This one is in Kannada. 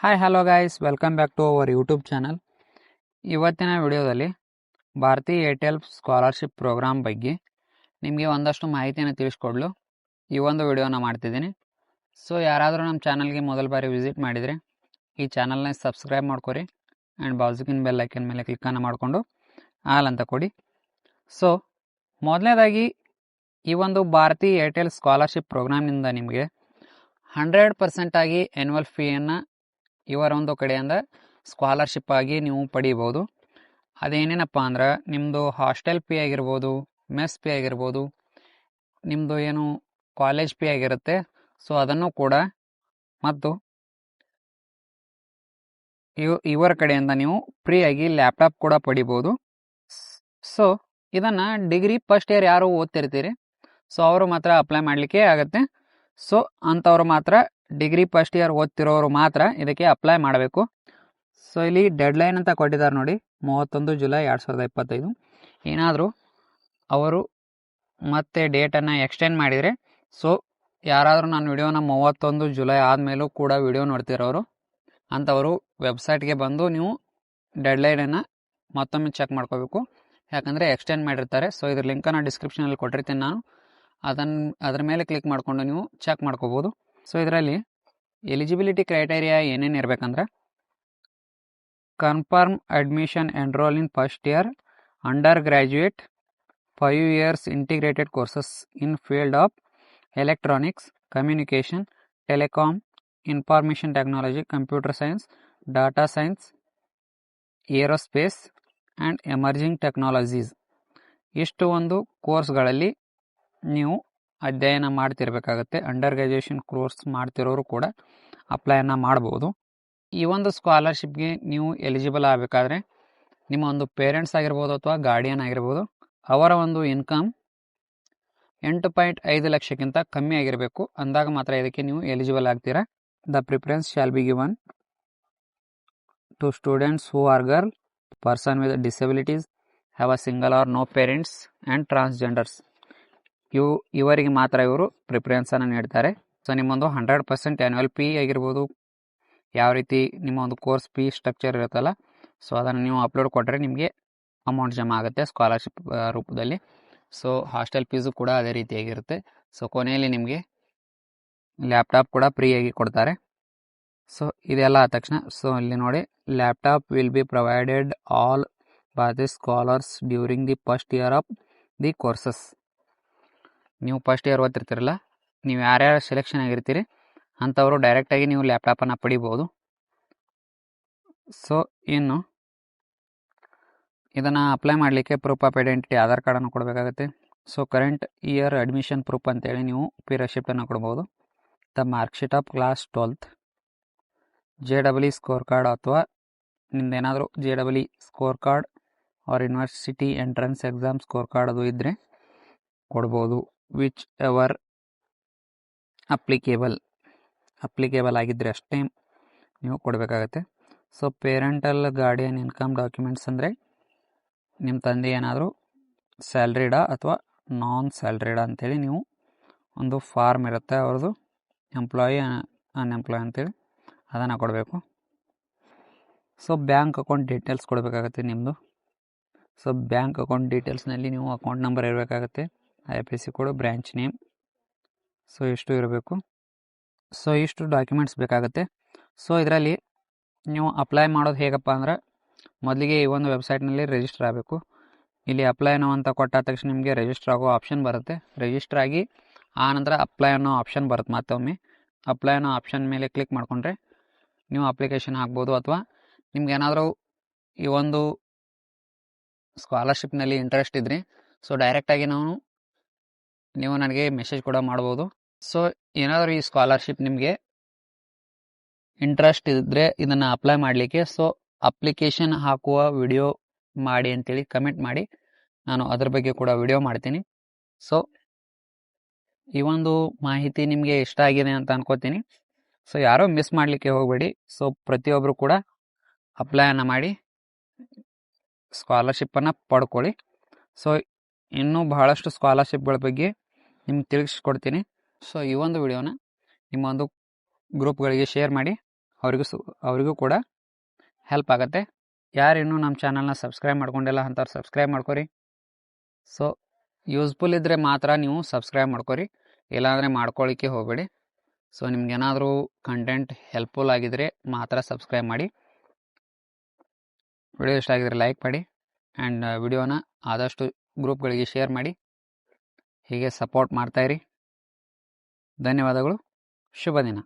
Hi hello guys welcome back to our YouTube channel ಇವತ್ತಿನ ವಿಡಿಯೋದಲ್ಲಿ ಭಾರತೀಯ ಏರ್ಟೆಲ್ ಸ್ಕಾಲರ್ಶಿಪ್ ಪ್ರೋಗ್ರಾಮ್ ಬಗ್ಗೆ ನಿಮಗೆ ಒಂದಷ್ಟು ಮಾಹಿತಿಯನ್ನು ತಿಳಿಸ್ಕೊಡ್ಲು. ಈ ಒಂದು ವಿಡಿಯೋನ ಮಾಡ್ತಿದ್ದೀನಿ. ಸೊ ಯಾರಾದರೂ ನಮ್ಮ ಚಾನಲ್ಗೆ ಮೊದಲ ಬಾರಿ ವಿಸಿಟ್ ಮಾಡಿದರೆ ಈ ಚಾನಲ್ನ ಸಬ್ಸ್ಕ್ರೈಬ್ ಮಾಡ್ಕೊರಿ ಆ್ಯಂಡ್ ಬಾಜುಕಿನ ಬೆಲ್ ಐಕನ್ ಮೇಲೆ ಕ್ಲಿಕ್ಕನ್ನು ಮಾಡಿಕೊಂಡು ಆಲ್ ಅಂತ ಕೊಡಿ. ಸೊ ಮೊದಲನೇದಾಗಿ ಈ ಒಂದು ಭಾರತೀಯ ಏರ್ಟೆಲ್ ಸ್ಕಾಲರ್ಶಿಪ್ ಪ್ರೋಗ್ರಾಮ್ನಿಂದ ನಿಮಗೆ ಹಂಡ್ರೆಡ್ ಪರ್ಸೆಂಟಾಗಿ ಆ್ಯನ್ಯುವಲ್ ಫೀಯನ್ನು ಇವರ ಒಂದು ಕಡೆಯಿಂದ ಸ್ಕಾಲರ್ಶಿಪ್ ಆಗಿ ನೀವು ಪಡಿಬೋದು. ಅದೇನೇನಪ್ಪ ಅಂದ್ರೆ ನಿಮ್ಮದು ಹಾಸ್ಟೆಲ್ ಪಿ ಆಗಿರ್ಬೋದು ಮೆಸ್ ಪಿ ಆಗಿರ್ಬೋದು ನಿಮ್ಮದು ಏನು ಕಾಲೇಜ್ ಫೀ ಆಗಿರುತ್ತೆ ಸೊ ಅದನ್ನು ಕೂಡ ಮತ್ತು ಇವ್, ಇವರ ಕಡೆಯಿಂದ ನೀವು ಫ್ರೀಯಾಗಿ ಲ್ಯಾಪ್ಟಾಪ್ ಕೂಡ ಪಡಿಬೋದು. ಸೊ ಇದನ್ನು ಡಿಗ್ರಿ ಫಸ್ಟ್ ಇಯರ್ ಯಾರು ಓದ್ತಿರ್ತೀರಿ? ಸೊ ಅವರು ಮಾತ್ರ ಅಪ್ಲೈ ಮಾಡಲಿಕ್ಕೆ ಆಗುತ್ತೆ. ಸೊ ಅಂಥವ್ರು ಮಾತ್ರ ಡಿಗ್ರಿ ಫಸ್ಟ್ ಇಯರ್ ಓದ್ತಿರೋರು ಮಾತ್ರ ಇದಕ್ಕೆ ಅಪ್ಲೈ ಮಾಡಬೇಕು. ಸೊ, ಇಲ್ಲಿ ಡೆಡ್ಲೈನ್ ಅಂತ ಕೊಟ್ಟಿದ್ದಾರೆ ನೋಡಿ. ಮೂವತ್ತೊಂದು ಜುಲೈ ಎರಡು ಸಾವಿರದ ಇಪ್ಪತ್ತೈದು. ಏನಾದರೂ ಅವರು ಮತ್ತೆ ಡೇಟನ್ನು ಎಕ್ಸ್ಟೆಂಡ್ ಮಾಡಿದರೆ, ಸೊ, ಯಾರಾದರೂ ನಾನು ವಿಡಿಯೋನ ಮೂವತ್ತೊಂದು ಜುಲೈ ಆದಮೇಲೂ ಕೂಡ ವಿಡಿಯೋ ನೋಡ್ತಿರೋರು, ಅಂಥವರು ವೆಬ್ಸೈಟ್ಗೆ ಬಂದು ನೀವು ಡೆಡ್ಲೈನನ್ನು ಮತ್ತೊಮ್ಮೆ ಚೆಕ್ ಮಾಡ್ಕೋಬೇಕು. ಯಾಕಂದರೆ ಎಕ್ಸ್ಟೆಂಡ್ ಮಾಡಿರ್ತಾರೆ. ಸೊ, ಇದ್ರ ಲಿಂಕನ್ನು ಡಿಸ್ಕ್ರಿಪ್ಷನಲ್ಲಿ ಕೊಟ್ಟಿರ್ತೀನಿ ನಾನು. ಅದನ್ನು, ಅದ್ರ ಮೇಲೆ ಕ್ಲಿಕ್ ಮಾಡಿಕೊಂಡು ನೀವು ಚೆಕ್ ಮಾಡ್ಕೋಬೋದು. ಸೊ ಇದರಲ್ಲಿ ಎಲಿಜಿಬಿಲಿಟಿ ಕ್ರೈಟೇರಿಯಾ ಏನೇನು ಇರಬೇಕಂದ್ರೆ confirm admission enrol in first year undergraduate five years integrated courses in field of electronics communication telecom information technology computer science data science aerospace and emerging technologies ಇಷ್ಟು ಒಂದು ಕೋರ್ಸ್ಗಳಲ್ಲಿ ನೀವು ಅಧ್ಯಯನ ಮಾಡ್ತಿರ್ಬೇಕಾಗತ್ತೆ. ಅಂಡರ್ ಗ್ರ್ಯಾಜುಯೇಷನ್ ಕೋರ್ಸ್ ಮಾಡ್ತಿರೋರು ಕೂಡ ಅಪ್ಲೈಯನ್ನು ಮಾಡ್ಬೋದು. ಈ ಒಂದು ಸ್ಕಾಲರ್ಶಿಪ್ಗೆ ನೀವು ಎಲಿಜಿಬಲ್ ಆಗಬೇಕಾದ್ರೆ ನಿಮ್ಮ ಒಂದು ಪೇರೆಂಟ್ಸ್ ಆಗಿರ್ಬೋದು ಅಥವಾ ಗಾರ್ಡಿಯನ್ ಆಗಿರ್ಬೋದು, ಅವರ ಒಂದು ಇನ್ಕಮ್ ಎಂಟು ಪಾಯಿಂಟ್ ಐದು ಲಕ್ಷಕ್ಕಿಂತ ಕಮ್ಮಿ ಆಗಿರಬೇಕು. ಅಂದಾಗ ಮಾತ್ರ ಇದಕ್ಕೆ ನೀವು ಎಲಿಜಿಬಲ್ ಆಗ್ತೀರಾ. The preference shall be given to students who are girl person with disabilities have a single or no parents and transgenders ಇವು ಇವರಿಗೆ ಮಾತ್ರ ಇವರು ಪ್ರಿಫರೆನ್ಸನ್ನು ನೀಡ್ತಾರೆ. ಸೊ ನಿಮ್ಮೊಂದು ಹಂಡ್ರೆಡ್ ಪರ್ಸೆಂಟ್ ಆ್ಯನ್ಯುವಲ್ ಪಿ ಆಗಿರ್ಬೋದು. ಯಾವ ರೀತಿ ನಿಮ್ಮ ಒಂದು ಕೋರ್ಸ್ ಪಿ ಸ್ಟ್ರಕ್ಚರ್ ಇರುತ್ತಲ್ಲ ಸೊ ಅದನ್ನು ನೀವು ಅಪ್ಲೋಡ್ ಕೊಟ್ಟರೆ ನಿಮಗೆ ಅಮೌಂಟ್ ಜಮಾ ಆಗುತ್ತೆ ಸ್ಕಾಲರ್ಶಿಪ್ ರೂಪದಲ್ಲಿ. ಸೊ ಹಾಸ್ಟೆಲ್ ಫೀಸು ಕೂಡ ಅದೇ ರೀತಿಯಾಗಿರುತ್ತೆ. ಸೊ ಕೊನೆಯಲ್ಲಿ ನಿಮಗೆ ಲ್ಯಾಪ್ಟಾಪ್ ಕೂಡ ಫ್ರೀಯಾಗಿ ಕೊಡ್ತಾರೆ. ಸೊ ಇದೆಲ್ಲ ಆದ ತಕ್ಷಣ ಸೊ ಇಲ್ಲಿ ನೋಡಿ laptop will be provided all by the scholars during the first year of the courses ನೀವು ಫಸ್ಟ್ ಇಯರ್ ಓದ್ತಿರ್ತೀರಲ್ಲ, ನೀವು ಯಾರ್ಯಾರು ಸೆಲೆಕ್ಷನ್ ಆಗಿರ್ತೀರಿ, ಅಂಥವರು ಡೈರೆಕ್ಟಾಗಿ ನೀವು ಲ್ಯಾಪ್ಟಾಪನ್ನು ಪಡಿಬೋದು. ಸೊ ಇನ್ನು ಇದನ್ನು ಅಪ್ಲೈ ಮಾಡಲಿಕ್ಕೆ ಪ್ರೂಫ್ ಆಫ್ ಐಡೆಂಟಿಟಿ ಆಧಾರ್ ಕಾರ್ಡನ್ನು ಕೊಡಬೇಕಾಗುತ್ತೆ. So current year admission proof ಅಂತೇಳಿ ನೀವು ಪಿ ಕೊಡ್ಬೋದು. The marksheet of class twelfth J double E score card ಅಥವಾ ನಿಮ್ದೇನಾದರೂ J double E score card or university entrance exam score card ಅದು ಇದ್ದರೆ ಕೊಡ್ಬೋದು. ವಿಚ್ ಎವರ್ ಅಪ್ಲಿಕೇಬಲ್ ಅಪ್ಲಿಕೇಬಲ್ ಆಗಿದ್ದರೆ ಅಷ್ಟೇ ನೀವು ಕೊಡಬೇಕಾಗತ್ತೆ. So parental guardian income documents ಅಂದರೆ ನಿಮ್ಮ ತಂದೆ ಏನಾದರೂ ಸ್ಯಾಲ್ರಿಡಾ ಅಥವಾ ನಾನ್ ಸ್ಯಾಲ್ರಿಡಾ ಅಂಥೇಳಿ ನೀವು ಒಂದು ಫಾರ್ಮ್ ಇರುತ್ತೆ, ಅವ್ರದ್ದು ಎಂಪ್ಲಾಯಿ ಅನ್ಎಂಪ್ಲಾಯಿ ಅಂತೇಳಿ ಅದನ್ನು ಕೊಡಬೇಕು. ಸೊ ಬ್ಯಾಂಕ್ ಅಕೌಂಟ್ ಡೀಟೇಲ್ಸ್ ಕೊಡಬೇಕಾಗತ್ತೆ ನಿಮ್ಮದು ಸೊ ಬ್ಯಾಂಕ್ ಅಕೌಂಟ್ ಡೀಟೇಲ್ಸ್ನಲ್ಲಿ ನೀವು ಅಕೌಂಟ್ ನಂಬರ್ ಇರಬೇಕಾಗತ್ತೆ. I code branch name so ಇಷ್ಟು ಇರಬೇಕು. ಸೊ ಇಷ್ಟು ಡಾಕ್ಯುಮೆಂಟ್ಸ್ ಬೇಕಾಗುತ್ತೆ. ಸೊ ಇದರಲ್ಲಿ ನೀವು ಅಪ್ಲೈ ಮಾಡೋದು ಹೇಗಪ್ಪ ಅಂದ್ರೆ, ಮೊದಲಿಗೆ ಈ ಒಂದು ವೆಬ್ಸೈಟ್ನಲ್ಲಿ ರಿಜಿಸ್ಟರ್ ಆಗಬೇಕು. ಇಲ್ಲಿ ಅಪ್ಲೈ ಅನ್ನೋ ಅಂತ ಕೊಟ್ಟ ತಕ್ಷಣ ನಿಮಗೆ ರಿಜಿಸ್ಟರ್ ಆಗೋ ಆಪ್ಷನ್ ಬರುತ್ತೆ. ರಿಜಿಸ್ಟರ್ ಆಗಿ, ಆ ನಂತರ ಅಪ್ಲೈ ಅನ್ನೋ ಆಪ್ಷನ್ ಬರುತ್ತೆ ಮತ್ತೊಮ್ಮೆ. ಅಪ್ಲೈ ಅನ್ನೋ ಆಪ್ಷನ್ ಮೇಲೆ ಕ್ಲಿಕ್ ಮಾಡಿಕೊಂಡ್ರೆ ನೀವು ಅಪ್ಲಿಕೇಶನ್ ಹಾಕ್ಬೋದು ಅಥವಾ ನಿಮ್ಗೆ ಏನಾದರೂ ಈ ಒಂದು ಸ್ಕಾಲರ್ಶಿಪ್ನಲ್ಲಿ ಇಂಟ್ರೆಸ್ಟ್ ಇದ್ರಿ ಸೊ ಡೈರೆಕ್ಟಾಗಿ ನಾವು ನೀವು ನನಗೆ ಮೆಸೇಜ್ ಕೂಡ ಮಾಡ್ಬೋದು. ಸೊ ಏನಾದರೂ ಈ ಸ್ಕಾಲರ್ಶಿಪ್ ನಿಮಗೆ ಇಂಟ್ರೆಸ್ಟ್ ಇದ್ದರೆ ಇದನ್ನು ಅಪ್ಲೈ ಮಾಡಲಿಕ್ಕೆ. ಸೊ ಅಪ್ಲಿಕೇಶನ್ ಹಾಕುವ ವಿಡಿಯೋ ಮಾಡಿ ಅಂತೇಳಿ ಕಮೆಂಟ್ ಮಾಡಿ. ನಾನು ಅದ್ರ ಬಗ್ಗೆ ಕೂಡ ವಿಡಿಯೋ ಮಾಡ್ತೀನಿ. ಸೊ ಈ ಒಂದು ಮಾಹಿತಿ ನಿಮಗೆ ಇಷ್ಟ ಆಗಿದೆ ಅಂತ ಅನ್ಕೋತೀನಿ. ಸೊ ಯಾರೋ ಮಿಸ್ ಮಾಡಲಿಕ್ಕೆ ಹೋಗಬೇಡಿ. ಸೊ ಪ್ರತಿಯೊಬ್ಬರು ಕೂಡ ಅಪ್ಲೈಯನ್ನು ಮಾಡಿ ಸ್ಕಾಲರ್ಶಿಪ್ಪನ್ನು ಪಡ್ಕೊಳ್ಳಿ. ಸೊ ಇನ್ನೂ ಬಹಳಷ್ಟು ಸ್ಕಾಲರ್ಶಿಪ್ಗಳ ಬಗ್ಗೆ ನಿಮ್ಗೆ ತಿಳಿಸ್ಕೊಡ್ತೀನಿ. ಸೊ ಈ ಒಂದು ವಿಡಿಯೋನ ನಿಮ್ಮ ಒಂದು ಗ್ರೂಪ್ಗಳಿಗೆ ಶೇರ್ ಮಾಡಿ, ಅವರಿಗೂ ಸು, ಅವರಿಗೂ ಕೂಡ ಹೆಲ್ಪ್ ಆಗುತ್ತೆ. ಯಾರು ಇನ್ನೂ ನಮ್ಮ ಚಾನಲ್ನ ಸಬ್ಸ್ಕ್ರೈಬ್ ಮಾಡ್ಕೊಂಡಿಲ್ಲ ಅಂಥವ್ರು ಸಬ್ಸ್ಕ್ರೈಬ್ ಮಾಡ್ಕೊರಿ. ಸೊ ಯೂಸ್ಫುಲ್ ಇದ್ದರೆ ಮಾತ್ರ ನೀವು ಸಬ್ಸ್ಕ್ರೈಬ್ ಮಾಡ್ಕೊರಿ. ಇಲ್ಲಾಂದರೆ ಮಾಡ್ಕೊಳ್ಳಿಕ್ಕೆ ಹೋಗಬೇಡಿ. ಸೊ ನಿಮ್ಗೇನಾದರೂ ಕಂಟೆಂಟ್ ಹೆಲ್ಪ್ಫುಲ್ ಆಗಿದ್ದರೆ ಮಾತ್ರ ಸಬ್ಸ್ಕ್ರೈಬ್ ಮಾಡಿ. ವಿಡಿಯೋ ಇಷ್ಟ ಆಗಿದ್ರೆ ಲೈಕ್ ಮಾಡಿ. ಆ್ಯಂಡ್ ವಿಡಿಯೋನ ಆದಷ್ಟು ಗ್ರೂಪ್ಗಳಿಗೆ ಶೇರ್ ಮಾಡಿ. ಹೀಗೆ ಸಪೋರ್ಟ್ ಮಾಡ್ತಾಯಿರಿ ಧನ್ಯವಾದಗಳು. ಶುಭ ದಿನ.